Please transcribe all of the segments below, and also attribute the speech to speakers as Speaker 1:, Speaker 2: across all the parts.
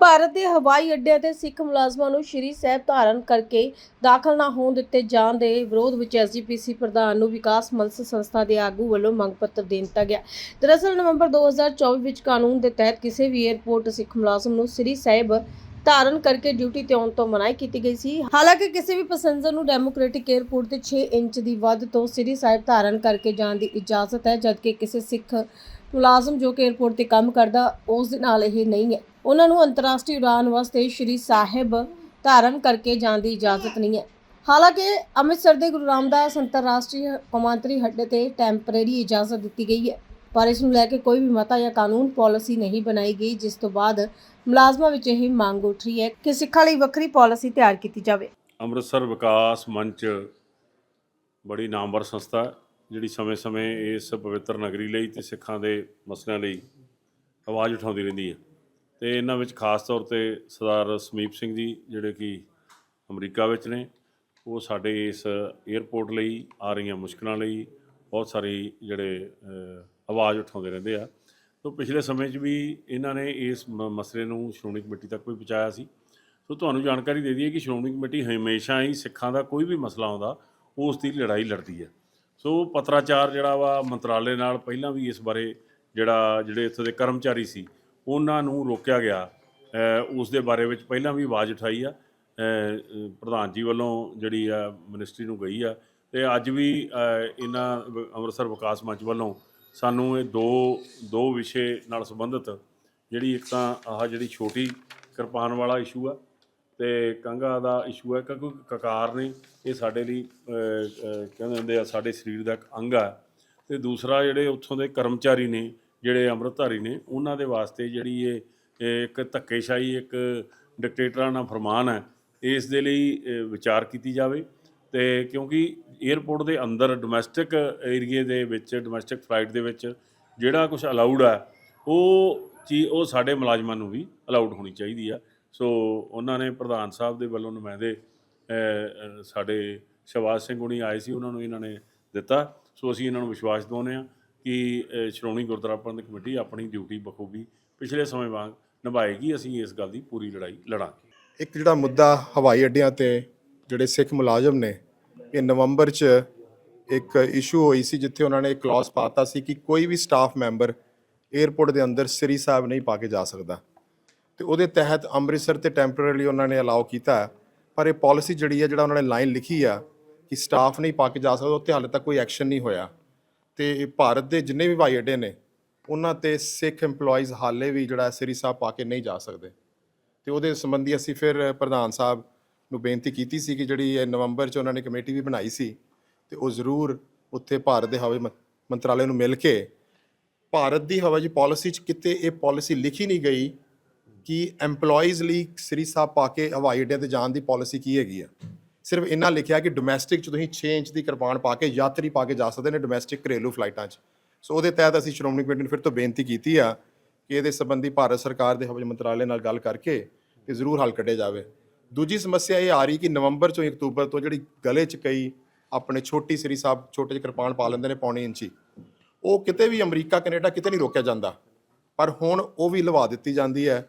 Speaker 1: ਭਾਰਤ ਦੇ ਹਵਾਈ ਅੱਡੇ 'ਤੇ ਸਿੱਖ ਮੁਲਾਜ਼ਮਾਂ ਨੂੰ ਸ਼੍ਰੀ ਸਾਹਿਬ ਧਾਰਨ ਕਰਕੇ ਦਾਖਲ ਨਾ ਹੋਣ ਦਿੱਤੇ ਜਾਣ ਦੇ ਵਿਰੋਧ ਵਿੱਚ ਐਸਜੀਪੀਸੀ ਪ੍ਰਧਾਨ ਨੂੰ ਵਿਕਾਸ ਮੰਚ ਸੰਸਥਾ ਦੇ ਆਗੂ ਵੱਲੋਂ ਮੰਗ ਪੱਤਰ ਦੇ ਦਿੱਤਾ ਗਿਆ। ਦਰਅਸਲ ਨਵੰਬਰ 2024 ਵਿੱਚ ਕਾਨੂੰਨ ਦੇ ਤਹਿਤ ਕਿਸੇ ਵੀ 에ਅਰਪੋਰਟ ਸਿੱਖ ਮੁਲਾਜ਼ਮ ਨੂੰ ਸ਼੍ਰੀ ਸਾਹਿਬ ਧਾਰਨ ਕਰਕੇ ਡਿਊਟੀ ਤੇ ਆਉਣ ਤੋਂ ਮਨਾਹੀ ਕੀਤੀ ਗਈ ਸੀ। ਹਾਲਾਂਕਿ ਕਿਸੇ ਵੀ ਪੈਸੇਂਜਰ ਨੂੰ ਡੈਮੋਕ੍ਰੈਟਿਕ 에ਅਰਪੋਰਟ ਤੇ 6 ਇੰਚ ਦੀ ਵੱਧ ਤੋਂ ਸ੍ਰੀ ਸਾਹਿਬ ਧਾਰਨ ਕਰਕੇ ਜਾਣ ਦੀ ਇਜਾਜ਼ਤ ਹੈ, ਜਦਕਿ ਕਿਸੇ ਸਿੱਖ ਮੁਲਾਜ਼ਮ ਜੋ ਕਿ 에ਅਰਪੋਰਟ ਤੇ ਕੰਮ ਕਰਦਾ, ਉਸ ਦੇ ਨਾਲ ਇਹ ਨਹੀਂ ਹੈ। ਉਹਨਾਂ ਨੂੰ ਅੰਤਰਰਾਸ਼ਟਰੀ ਉਡਾਨ ਵਾਸਤੇ ਸ਼੍ਰੀ ਸਾਹਿਬ ਧਾਰਨ ਕਰਕੇ ਜਾਣ ਦੀ ਇਜਾਜ਼ਤ ਨਹੀਂ ਹੈ। ਹਾਲਾਂਕਿ ਅੰਮ੍ਰਿਤਸਰ ਦੇ ਗੁਰੂ ਰਾਮਦਾਸ ਅੰਤਰਰਾਸ਼ਟਰੀ ਕੌਮਾਂਤਰੀ ਹੱਡੇ ਤੇ ਟੈਂਪਰੇਰੀ ਇਜਾਜ਼ਤ ਦਿੱਤੀ ਗਈ ਹੈ। ਪਰ ਇਸ ਨੂੰ ਲੈ ਕੇ ਕੋਈ ਵੀ ਮਤਾ ਜਾਂ ਕਾਨੂੰਨ ਪਾਲਿਸੀ ਨਹੀਂ ਬਣਾਈ ਗਈ ਜਿਸ ਤੋਂ ਬਾਅਦ ਮੁਲਾਜ਼ਮਾਂ ਵਿੱਚ ਇਹ ਮੰਗ ਉੱਠ ਰਹੀ ਹੈ ਕਿ ਸਿੱਖਾਂ ਲਈ ਵੱਖਰੀ ਪਾਲਿਸੀ ਤਿਆਰ ਕੀਤੀ ਜਾਵੇ।
Speaker 2: ਅੰਮ੍ਰਿਤਸਰ ਵਿਕਾਸ ਮੰਚ ਬੜੀ ਨਾਮਵਰ ਸੰਸਥਾ ਹੈ, ਜਿਹੜੀ ਸਮੇਂ-ਸਮੇਂ ਇਸ ਪਵਿੱਤਰ ਨਗਰੀ ਲਈ ਤੇ ਸਿੱਖਾਂ ਦੇ ਮਸਲਿਆਂ ਲਈ ਆਵਾਜ਼ ਉਠਾਉਂਦੀ ਰਹਿੰਦੀ ਹੈ। ਤੇ ਇਹਨਾਂ ਵਿੱਚ ਖਾਸ ਤੌਰ ਤੇ ਸਰਦਾਰ ਸਮੀਪ ਸਿੰਘ ਜੀ ਜਿਹੜੇ ਕਿ ਅਮਰੀਕਾ ਵਿੱਚ ਨੇ, ਉਹ ਸਾਡੇ ਇਸ 에ਅਰਪੋਰਟ ਲਈ ਆ ਰਹੀਆਂ ਮੁਸ਼ਕਲਾਂ ਲਈ ਬਹੁਤ ਸਾਰੀ ਜਿਹੜੇ ਆਵਾਜ਼ ਉਠਾਉਂਦੇ ਰਹਿੰਦੇ ਆ। ਤੋਂ ਪਿਛਲੇ ਸਮੇਂ 'ਚ ਵੀ ਇਹਨਾਂ ਨੇ ਇਸ ਮ- ਮਸਲੇ ਨੂੰ ਸ਼੍ਰੋਮਣੀ ਕਮੇਟੀ ਤੱਕ ਵੀ ਪਹੁੰਚਾਇਆ ਸੀ। ਸੋ ਤੁਹਾਨੂੰ ਜਾਣਕਾਰੀ ਦੇ ਦਈਏ ਕਿ ਸ਼੍ਰੋਮਣੀ ਕਮੇਟੀ ਹਮੇਸ਼ਾ ਹੀ ਸਿੱਖਾਂ ਦਾ ਕੋਈ ਵੀ ਮਸਲਾ ਆਉਂਦਾ, ਉਸ ਦੀ ਲੜਾਈ ਲੜਦੀ ਹੈ। ਸੋ ਪੱਤਰਾਚਾਰ ਜਿਹੜਾ ਵਾ ਮੰਤਰਾਲੇ ਨਾਲ ਪਹਿਲਾਂ ਵੀ ਇਸ ਬਾਰੇ ਜਿਹੜਾ, ਜਿਹੜੇ ਇੱਥੇ ਦੇ ਕਰਮਚਾਰੀ ਸੀ ਉਹਨਾਂ ਨੂੰ ਰੋਕਿਆ ਗਿਆ। ਉਸ ਦੇ ਬਾਰੇ ਵਿੱਚ ਪਹਿਲਾਂ ਵੀ ਆਵਾਜ਼ ਉਠਾਈ ਆ। ਪ੍ਰਧਾਨ ਜੀ ਵੱਲੋਂ ਜਿਹੜੀ ਆ ਮਿਨਿਸਟਰੀ ਨੂੰ ਗਈ ਆ। ਤੇ ਅੱਜ ਵੀ ਇਹਨਾਂ ਅੰਮ੍ਰਿਤਸਰ ਵਿਕਾਸ ਮੰਚ ਵੱਲੋਂ ਸਾਨੂੰ ਇਹ ਦੋ ਦੋ ਵਿਸ਼ੇ ਨਾਲ ਸੰਬੰਧਿਤ ਜਿਹੜੀ ਇੱਕ ਤਾਂ ਆਹ ਜਿਹੜੀ ਛੋਟੀ ਕਿਰਪਾਨ ਵਾਲਾ ਇਸ਼ੂ ਆ ਤੇ ਕੰਗਾ ਦਾ ਇਸ਼ੂ ਹੈ ਕਿਉਂਕਿ ਕਕਾਰ ਨੇ ਇਹ ਸਾਡੇ ਲਈ ਕਹਿੰਦੇ ਹੁੰਦੇ ਆ, ਸਾਡੇ ਸਰੀਰ ਦਾ ਇੱਕ ਅੰਗ ਆ। ਤੇ ਦੂਸਰਾ ਜਿਹੜੇ ਉੱਥੋਂ ਦੇ ਕਰਮਚਾਰੀ ਨੇ ਜਿਹੜੇ ਅੰਮ੍ਰਿਤਧਾਰੀ ਨੇ, ਉਹਨਾਂ ਦੇ ਵਾਸਤੇ ਜਿਹੜੀ ਇਹ ਇੱਕ ਧੱਕੇਸ਼ਾਹੀ, ਇੱਕ ਡਿਕਟੇਟਰਾਂ ਨਾਲ ਫਰਮਾਨ ਹੈ, ਇਸ ਦੇ ਲਈ ਵਿਚਾਰ ਕੀਤੀ ਜਾਵੇ। ਤੇ ਕਿਉਂਕਿ 에ਅਰਪੋਰਟ ਦੇ ਅੰਦਰ ਡੋਮੈਸਟਿਕ ਏਰੀਏ ਦੇ ਵਿੱਚ, ਡੋਮੈਸਟਿਕ ਫਲਾਈਟ ਦੇ ਵਿੱਚ ਜਿਹੜਾ ਕੁਝ ਅਲਾਉਡ ਹੈ, ਉਹ ਚੀ, ਉਹ ਸਾਡੇ ਮੁਲਾਜ਼ਮਾਂ ਨੂੰ ਵੀ ਅਲਾਉਡ ਹੋਣੀ ਚਾਹੀਦੀ ਆ। ਸੋ ਉਹਨਾਂ ਨੇ ਪ੍ਰਧਾਨ ਸਾਹਿਬ ਦੇ ਵੱਲੋਂ ਨੁਮਾਇੰਦੇ ਸਾਡੇ ਸ਼ਵਾਜ ਸਿੰਘ ਹੁਣੀ ਆਏ ਸੀ, ਉਹਨਾਂ ਨੂੰ ਇਹਨਾਂ ਨੇ ਦਿੱਤਾ। ਸੋ ਅਸੀਂ ਇਹਨਾਂ ਨੂੰ ਵਿਸ਼ਵਾਸ ਦਿਵਾਉਂਦੇ ਹਾਂ। ਕਿ ਸ਼੍ਰੋਮਣੀ ਗੁਰਦੁਆਰਾ ਪ੍ਰਬੰਧਕ ਕਮੇਟੀ ਆਪਣੀ ਡਿਊਟੀ ਬਖੂਬੀ ਪਿਛਲੇ ਸਮੇਂ ਵਾਂਗ ਨਿਭਾਏਗੀ। ਅਸੀਂ ਇਸ ਗੱਲ ਦੀ ਪੂਰੀ ਲੜਾਈ ਲੜਾਂਗੇ।
Speaker 3: ਇੱਕ ਜਿਹੜਾ ਮੁੱਦਾ ਹਵਾਈ ਅੱਡਿਆਂ ਤੇ ਜਿਹੜੇ ਸਿੱਖ ਮੁਲਾਜ਼ਮ ਨੇ, ਇਹ ਨਵੰਬਰ 'ਚ ਇੱਕ ਇਸ਼ੂ ਹੋਈ ਸੀ ਜਿੱਥੇ ਉਹਨਾਂ ਨੇ ਇੱਕ ਕਲੌਜ਼ ਪਾਤਾ ਸੀ ਕਿ ਕੋਈ ਵੀ ਸਟਾਫ ਮੈਂਬਰ 에ਅਰਪੋਰਟ ਦੇ ਅੰਦਰ ਸ੍ਰੀ ਸਾਹਿਬ ਨਹੀਂ ਪਾ ਕੇ ਜਾ ਸਕਦਾ। ਤੇ ਉਹਦੇ ਤਹਿਤ ਅੰਮ੍ਰਿਤਸਰ ਤੇ ਟੈਂਪਰੇਰੀ ਉਹਨਾਂ ਨੇ ਅਲਾਉ ਕੀਤਾ। ਪਰ ਇਹ ਪਾਲਿਸੀ ਜਿਹੜੀ ਹੈ, ਜਿਹੜਾ ਉਹਨਾਂ ਨੇ ਲਾਈਨ ਲਿਖੀ ਆ ਕਿ ਸਟਾਫ ਨਹੀਂ ਪਾ ਕੇ ਜਾ ਸਕਦਾ ਉੱਤੇ ਹਾਲੇ ਤੱਕ ਕੋਈ ਐਕਸ਼ਨ ਨਹੀਂ ਹੋਇਆ। ਤੇ ਭਾਰਤ ਦੇ ਜਿੰਨੇ ਵੀ ਹਵਾਈ ਅੱਡੇ ਨੇ, ਉਹਨਾਂ ਤੇ ਸਿੱਖ EMPLOYEES ਹਾਲੇ ਵੀ ਜਿਹੜਾ ਸ੍ਰੀ ਸਾਹਿਬ ਪਾ ਕੇ ਨਹੀਂ ਜਾ ਸਕਦੇ। ਤੇ ਉਹਦੇ ਸੰਬੰਧੀ ਅਸੀਂ ਫਿਰ ਪ੍ਰਧਾਨ ਸਾਹਿਬ ਨੂੰ ਬੇਨਤੀ ਕੀਤੀ ਸੀ ਕਿ ਜਿਹੜੀ ਇਹ ਨਵੰਬਰ 'ਚ ਉਹਨਾਂ ਨੇ ਕਮੇਟੀ ਵੀ ਬਣਾਈ ਸੀ, ਤੇ ਉਹ ਜ਼ਰੂਰ ਉੱਥੇ ਭਾਰਤ ਦੇ ਹਵਾਈ ਮੰਤਰਾਲੇ ਨੂੰ ਮਿਲ ਕੇ ਭਾਰਤ ਦੀ ਹਵਾਈ ਪਾਲਿਸੀ 'ਚ ਕਿਤੇ ਇਹ ਪਾਲਿਸੀ ਲਿਖੀ ਨਹੀਂ ਗਈ ਕਿ EMPLOYEES ਲਈ ਸ੍ਰੀ ਸਾਹਿਬ ਪਾ ਕੇ ਹਵਾਈ ਅੱਡਿਆਂ ਤੇ ਜਾਣ ਦੀ ਪਾਲਿਸੀ ਕੀ ਹੈਗੀ ਆ। ਸਿਰਫ ਇੰਨਾ ਲਿਖਿਆ ਕਿ ਡੋਮੈਸਟਿਕ 'ਚ ਤੁਸੀਂ 6 ਇੰਚ ਦੀ ਕਿਰਪਾਨ ਪਾ ਕੇ ਯਾਤਰੀ ਪਾ ਕੇ ਜਾ ਸਕਦੇ ਨੇ ਡੋਮੈਸਟਿਕ ਘਰੇਲੂ ਫਲਾਈਟਾਂ 'ਚ। ਸੋ ਉਹਦੇ ਤਹਿਤ ਅਸੀਂ ਸ਼੍ਰੋਮਣੀ ਕਮੇਟੀ ਨੂੰ ਫਿਰ ਤੋਂ ਬੇਨਤੀ ਕੀਤੀ ਆ ਕਿ ਇਹਦੇ ਸੰਬੰਧੀ ਭਾਰਤ ਸਰਕਾਰ ਦੇ ਹਵਾਈ ਮੰਤਰਾਲੇ ਨਾਲ ਗੱਲ ਕਰਕੇ ਤੇ ਜ਼ਰੂਰ ਹੱਲ ਕੱਢਿਆ ਜਾਵੇ। ਦੂਜੀ ਸਮੱਸਿਆ ਇਹ ਆ ਰਹੀ ਕਿ ਨਵੰਬਰ ਤੋਂ ਅਕਤੂਬਰ ਤੋਂ ਜਿਹੜੀ ਗਲੇ 'ਚ ਕਈ ਆਪਣੇ ਛੋਟੀ ਸ੍ਰੀ ਸਾਹਿਬ ਛੋਟੇ ਜਿਹੇ ਕਿਰਪਾਨ ਪਾ ਲੈਂਦੇ ਨੇ ਪੌਣੇ ਇੰਚੀ, ਉਹ ਕਿਤੇ ਵੀ ਅਮਰੀਕਾ, ਕੈਨੇਡਾ ਕਿਤੇ ਨਹੀਂ ਰੋਕਿਆ ਜਾਂਦਾ। ਪਰ ਹੁਣ ਉਹ ਵੀ ਲਵਾ ਦਿੱਤੀ ਜਾਂਦੀ ਹੈ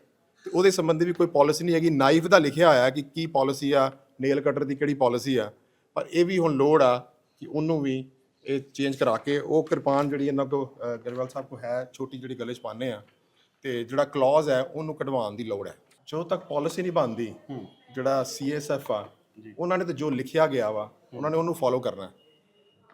Speaker 3: ਤੇ ਉਹਦੇ ਸੰਬੰਧੀ ਵੀ ਕੋਈ ਪਾਲਿਸੀ ਨਹੀਂ ਹੈਗੀ। ਨਾਈਫ ਦਾ ਲਿਖਿਆ ਹੋਇਆ ਕਿ ਕੀ ਪਾਲਿਸੀ ਆ ਨੇਲ ਕਟਰ ਦੀ ਕਿਹੜੀ ਪਾਲਿਸੀ ਆ? ਪਰ ਇਹ ਵੀ ਹੁਣ ਲੋੜ ਆ ਕਿ ਉਹਨੂੰ ਵੀ ਇਹ ਚੇਂਜ ਕਰਾ ਕੇ ਉਹ ਕਿਰਪਾਨ ਜਿਹੜੀ ਇਹਨਾਂ ਅ, ਗਰੇਵਾਲ ਸਾਹਿਬ ਕੋ ਹੈ ਛੋਟੀ ਜਿਹੜੀ ਗਲੇ 'ਚ ਪਾਉਂਦੇ ਆ ਤੇ ਜਿਹੜਾ ਕਲੌਜ਼ ਹੈ ਉਹਨੂੰ ਕਢਵਾਉਣ ਦੀ ਲੋੜ ਹੈ। ਜੋ ਤੱਕ ਪਾਲਿਸੀ ਨਹੀਂ ਬਣਦੀ ਜਿਹੜਾ ਸੀਐਸਐਫ ਆ ਉਹਨਾਂ ਨੇ ਤਾਂ ਜੋ ਲਿਖਿਆ ਗਿਆ ਵਾ ਉਹਨਾਂ ਨੇ ਉਹਨੂੰ ਫੋਲੋ ਕਰਨਾ।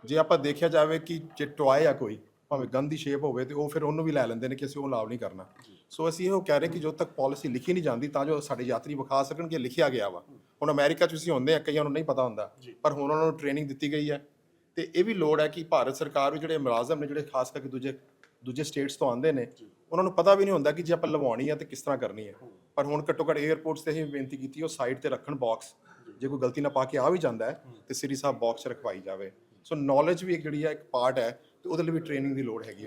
Speaker 3: ਜੇ ਆਪਾਂ ਦੇਖਿਆ ਜਾਵੇ ਕਿ ਜੇ ਟੋਏ ਆ ਕੋਈ ਭਾਵੇਂ ਗਨ ਦੀ ਸ਼ੇਪ ਹੋਵੇ ਤੇ ਉਹ ਫਿਰ ਉਹਨੂੰ ਵੀ ਲੈ ਲੈਂਦੇ ਨੇ ਕਿ ਅਸੀਂ ਉਹ ਅਲਾਉ ਨਹੀਂ ਕਰਨਾ। ਸੋ ਅਸੀਂ ਇਹੋ ਕਹਿ ਰਹੇ ਕਿ ਜਦੋਂ ਤੱਕ ਪਾਲਿਸੀ ਲਿਖੀ ਨਹੀਂ ਜਾਂਦੀ ਤਾਂ ਜੋ ਸਾਡੇ ਯਾਤਰੀ ਵਿਖਾ ਸਕਣ ਕਿ ਲਿਖਿਆ ਗਿਆ ਵਾ। ਹੁਣ ਅਮਰੀਕਾ 'ਚ ਅਸੀਂ ਹੁੰਦੇ ਆ ਕਈਆਂ ਨੂੰ ਨਹੀਂ ਪਤਾ ਹੁੰਦਾ ਪਰ ਹੁਣ ਉਹਨਾਂ ਨੂੰ ਟ੍ਰੇਨਿੰਗ ਦਿੱਤੀ ਗਈ ਹੈ। ਤੇ ਇਹ ਵੀ ਲੋੜ ਹੈ ਕਿ ਭਾਰਤ ਸਰਕਾਰ ਵੀ ਜਿਹੜੇ ਮੁਲਾਜ਼ਮ ਨੇ ਜਿਹੜੇ ਖਾਸ ਕਰਕੇ ਦੂਜੇ ਦੂਜੇ ਸਟੇਟਸ ਤੋਂ ਆਉਂਦੇ ਨੇ ਉਹਨਾਂ ਨੂੰ ਪਤਾ ਵੀ ਨਹੀਂ ਹੁੰਦਾ ਕਿ ਜੇ ਆਪਾਂ ਲਵਾਉਣੀ ਹੈ ਤੇ ਕਿਸ ਤਰ੍ਹਾਂ ਕਰਨੀ ਹੈ। ਪਰ ਹੁਣ ਘੱਟੋ ਘੱਟ 에ਅਰਪੋਰਟਸ ਤੇ ਅਸੀਂ ਬੇਨਤੀ ਕੀਤੀ ਉਹ ਸਾਈਡ ਤੇ ਰੱਖਣ ਬਾਕਸ ਜੇ। ਕੋਈ ਗਲਤੀ ਨਾਲ ਪਾ ਕੇ ਆ ਵੀ ਜਾਂਦਾ ਹੈ ਤੇ ਸ੍ਰੀ ਸਾਹਿਬ ਬਾਕਸ ਰਖਵਾਈ ਜਾਵੇ। ਸੋ ਨੌਲੇਜ ਵੀ ਇੱਕ ਜਿਹੜੀ ਹੈ ਇੱਕ ਪਾਰਟ ਹੈ ਤੇ ਉਹਦੇ ਲਈ ਵੀ ਟ੍ਰੇਨਿੰਗ ਦੀ ਲੋੜ ਹੈਗੀ ਹੈ।